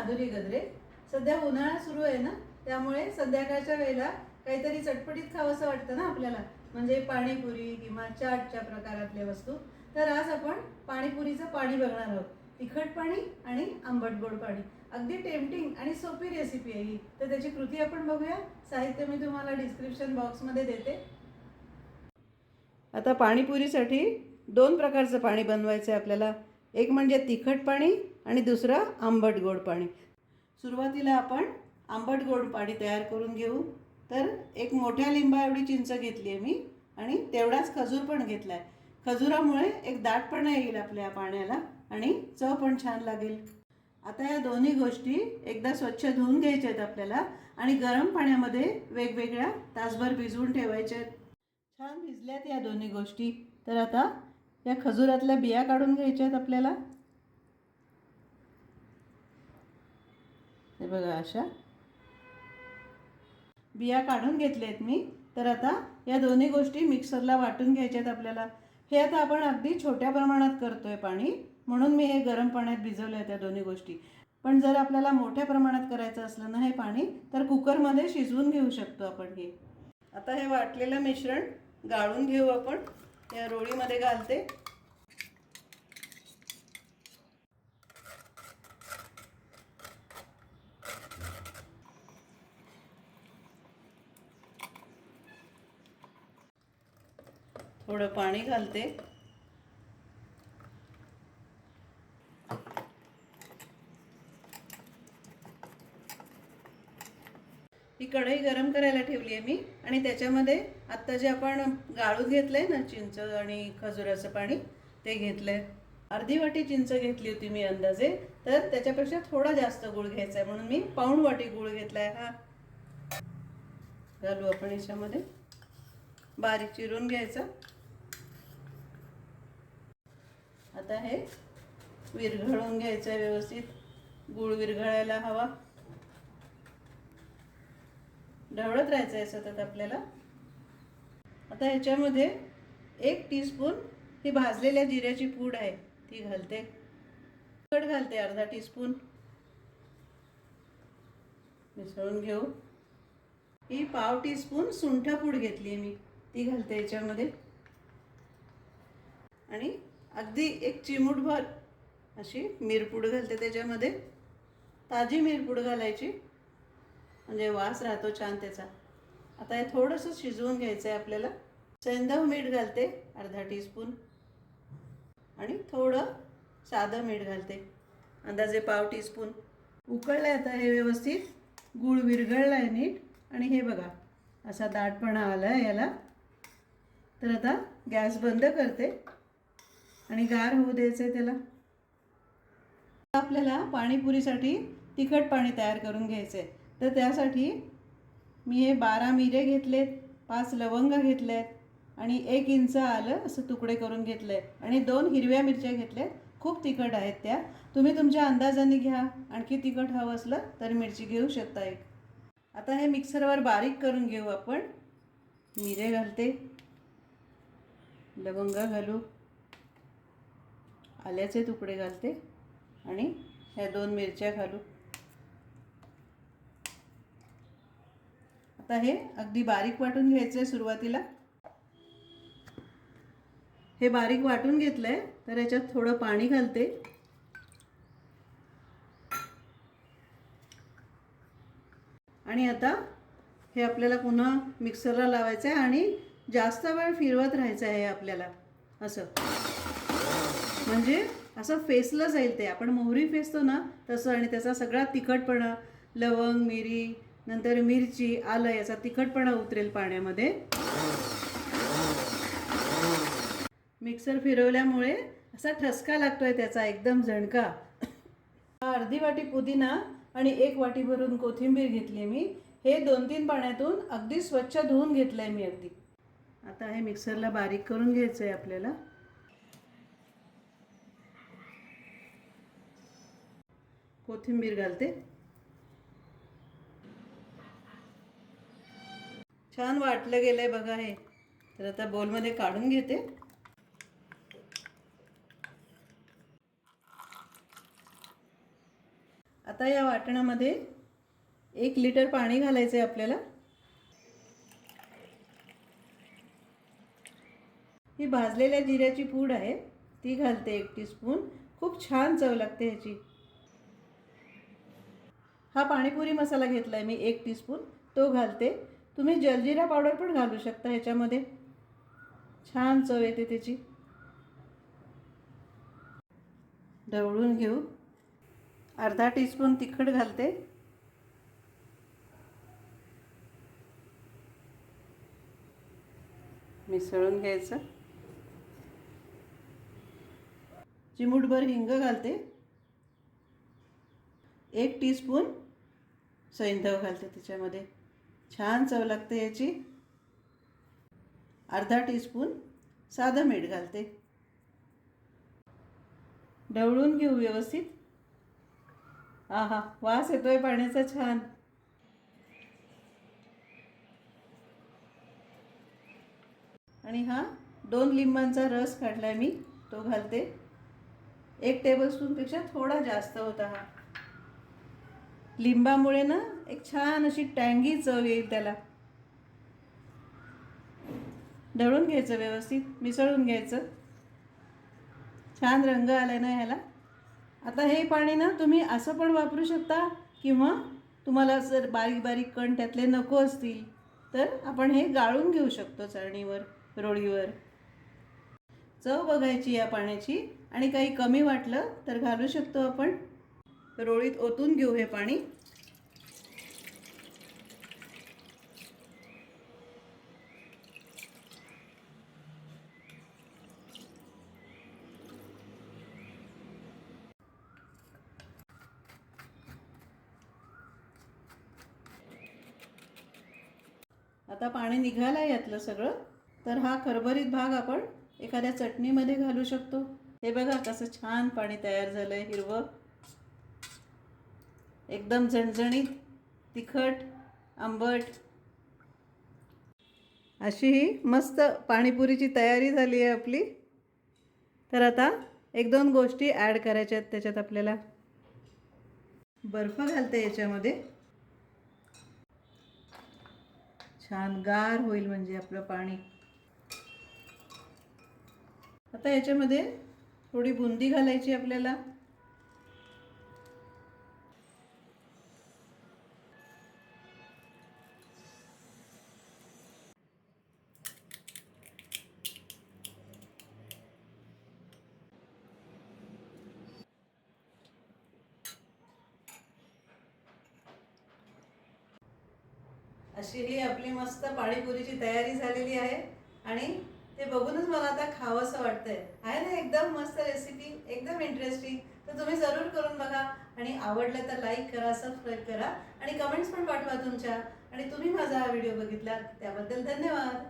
माधुरी गद्रे सध्या उन्हाळा सुरू आहे ना त्यामुळे संध्याकाळच्या वेळेला काहीतरी चटपटीत खावंसं वाटतं ना आपल्याला. म्हणजे पाणीपुरी किंवा चाटच्या प्रकारातल्या वस्तू. तर आज आपण पाणीपुरीचं पाणी बघणार आहोत. तिखट पाणी आणि आंबट गोड पाणी. अगदी टेम्पटिंग आणि सोपी रेसिपी आहे ही. तर त्याची कृती आपण बघूया. साहित्य मी तुम्हाला डिस्क्रिप्शन बॉक्समध्ये देते. आता पाणीपुरीसाठी दोन प्रकारचं पाणी बनवायचं आहे आपल्याला. एक म्हणजे तिखट पाणी आणि दुसरं आंबट गोड पाणी. सुरुवातीला आपण आंबट गोड पाणी तयार करून घेऊ. तर एक मोठ्या लिंबा एवढी चिंच घेतली आहे मी आणि तेवढाच खजूर पण घेतला आहे खजुरामुळे एक दाटपणा येईल आपल्या पाण्याला आणि चव पण छान लागेल. आता या दोन्ही गोष्टी एकदा स्वच्छ धुवून घ्यायच्या आहेत आपल्याला आणि गरम पाण्यामध्ये वेगवेगळ्या तासभर भिजवून ठेवायच्या आहेत छान भिजल्यात या दोन्ही गोष्टी. तर आता या खजुरातल्या बिया काढून घ्यायच्या आहेत आपल्याला. बघा अशा. बिया काढून घेतल्या आहेत मी. तर आता या दोन्ही गोष्टी मिक्सरला वाटून घ्यायच्यात आपल्याला. हे आता आपण अगदी छोट्या प्रमाणात करतोय पाणी. म्हणून मी हे गरम पाण्यात भिजवलं आहे त्या दोन्ही गोष्टी. पण जर आपल्याला मोठ्या प्रमाणात करायचं असलं ना हे पाणी तर कुकरमध्ये शिजवून घेऊ शकतो आपण हे. आता हे वाटलेलं मिश्रण गाळून घेऊ आपण. या रोळीमध्ये घालते. थोडं पाणी घालते. ही कढई गरम करायला ठेवली आहे मी आणि त्याच्यामध्ये आत्ता जे आपण गाळून घेतलंय ना चिंच आणि खजुराचं पाणी ते घेतलंय. अर्धी वाटी चिंच घेतली होती मी अंदाजे तर त्याच्यापेक्षा थोडा जास्त गुळ घ्यायचा आहे म्हणून मी पाऊण वाटी गुळ घेतलाय हा. घालू आपण याच्यामध्ये. बारीक चिरून घ्यायचं. आता हे विरघळून घ्यायचं आहे व्यवस्थित. गूळ विरघळायला हवा. ढवळत राहायचं आहे सतत आपल्याला. आता ह्याच्यामध्ये एक टीस्पून ही भाजलेल्या जिऱ्याची पूड आहे ती घालते. तिखट घालते अर्धा टीस्पून मिसळून घेऊ. ही पाव टीस्पून सुंठपूड घेतली मी. ती घालते याच्यामध्ये आणि अगदी एक चिमूटभर अशी मिरपूड घालते त्याच्यामध्ये. ताजी मिरपूड घालायची. म्हणजे वास राहतो छान त्याचा. आता हे थोडंसं शिजवून घ्यायचं आहे आपल्याला. सेंधव मीठ घालते अर्धा टीस्पून आणि थोडं साधं मीठ घालते. अंदाजे पाव टीस्पून उकळलं आहे आता हे व्यवस्थित. गूळ विरघळला आहे नीट. आणि हे बघा असा दाटपणा आला आहे याला. तर आता गॅस बंद करते. आणि गार होऊ द्यायचं आहे त्याला. आपल्याला पाणीपुरीसाठी तिखट पाणी तयार करून घ्यायचं आहे तर त्यासाठी मी हे बारा मिरे घेतलेत पाच लवंग घेतल्यात आणि एक इंच आलं असं तुकडे करून घेतले आणि दोन हिरव्या मिरच्या घेतल्यात खूप तिखट आहेत त्या. तुम्ही तुमच्या अंदाजाने घ्या आणखी तिखट हवं असलं तर मिरची घेऊ शकता एक. आता हे मिक्सरवर बारीक करून घेऊ आपण. मिरे घालते. लवंग घालू. आल्याचे तुकडे घालते आणि ह्या दोन मिरच्या घालू. आता हे अगदी बारीक वाटून घ्यायचं आहे सुरुवातीला. हे बारीक वाटून घेतलं आहे तर याच्यात थोडं पाणी घालते. आणि आता हे आपल्याला पुन्हा मिक्सरला लावायचं आहे आणि जास्त वेळ फिरवत राहायचं आहे आपल्याला असं. म्हणजे असं फेसलं जाईल ते. आपण मोहरी फेसतो ना तसं आणि त्याचा सगळा तिखटपणा लवंग मिरी नंतर मिरची आलं याचा तिखटपणा उतरेल पाण्यामध्ये. मिक्सर फिरवल्यामुळे असा ठसका लागतोय त्याचा एकदम झणका. अर्धी वाटी पुदिना आणि एक वाटी भरून कोथिंबीर घेतली मी. हे दोन तीन पाण्यातून अगदी स्वच्छ धुवून घेतलंय मी अगदी. आता हे मिक्सरला बारीक करून घ्यायचं आहे आपल्याला. कोथिंबीर घालते. छान वाटलं गेलंय बघा हे. तर आता बोलमध्ये काढून घेते. आता या वाटणामध्ये एक लिटर पाणी घालायचं आहे आपल्याला. ही भाजलेल्या जिऱ्याची पूड आहे ती घालते एक टीस्पून. खूप छान चव लागते ह्याची. हा पाणीपुरी मसाला घेतला आहे मी एक टीस्पून तो घालते. तुम्ही जलजिरा पावडर पण घालू शकता ह्याच्यामध्ये. छान चव येते त्याची. ढवळून घेऊ. अर्धा टीस्पून तिखट घालते. मिसळून घ्यायचं. चिमूटभर हिंग घालते. एक टीस्पून सैंधव घालते त्याच्यामध्ये. छान चव लागते याची. अर्धा टीस्पून साधं मीठ घालते. ढवळून घेऊ व्यवस्थित. आहा वास येतोय पाण्याचा छान. आणि हा दोन लिंबांचा रस काढलाय मी तो घालते. एक टेबलस्पूनपेक्षा थोडा जास्त होता हा. लिंबामुळे ना एक छान अशी टँगी चव येईल त्याला. ढवळून घ्यायचं व्यवस्थित मिसळून घ्यायचं. छान रंग आलाय ना ह्याला. आता हे पाणी ना तुम्ही असं पण वापरू शकता किंवा तुम्हाला जर बारीक बारीक कण त्यातले नको असतील तर आपण हे गाळून घेऊ शकतो चरणीवर रोळीवर चव बघायची या पाण्याची आणि काही कमी वाटलं तर घालू शकतो आपण. रोळीत ओतून घेऊ हे पाणी. आता पाणी निघालं यातलं सगळं. तर हा खरभरीत भाग आपण एखाद्या चटणीमध्ये घालू शकतो. हे बघा कसं छान पाणी तयार झालं आहे हिरवं. एकदम झणझणीत तिखट आंबट. अशी ही मस्त पाणीपुरीची तयारी झाली आहे आपली. तर आता एक दोन गोष्टी ॲड करायच्या आहेत त्याच्यात आपल्याला. बर्फ घालते याच्यामध्ये. छान गार होईल म्हणजे आपलं पाणी. आता याच्यामध्ये थोडी बुंदी घालायची आपल्याला. अशी ही आपली मस्त पाणीपुरीची तयारी झालेली आहे आणि ते बघूनच मला आता खावंसं वाटतंय. आहे ना एकदम मस्त रेसिपी एकदम इंटरेस्टिंग तर तुम्ही जरूर करून बघा आणि आवडलं तर लाईक करा सबस्क्राईब करा आणि कमेंट्स पण पाठवा तुमच्या. आणि तुम्ही माझा हा व्हिडिओ बघितला त्याबद्दल धन्यवाद.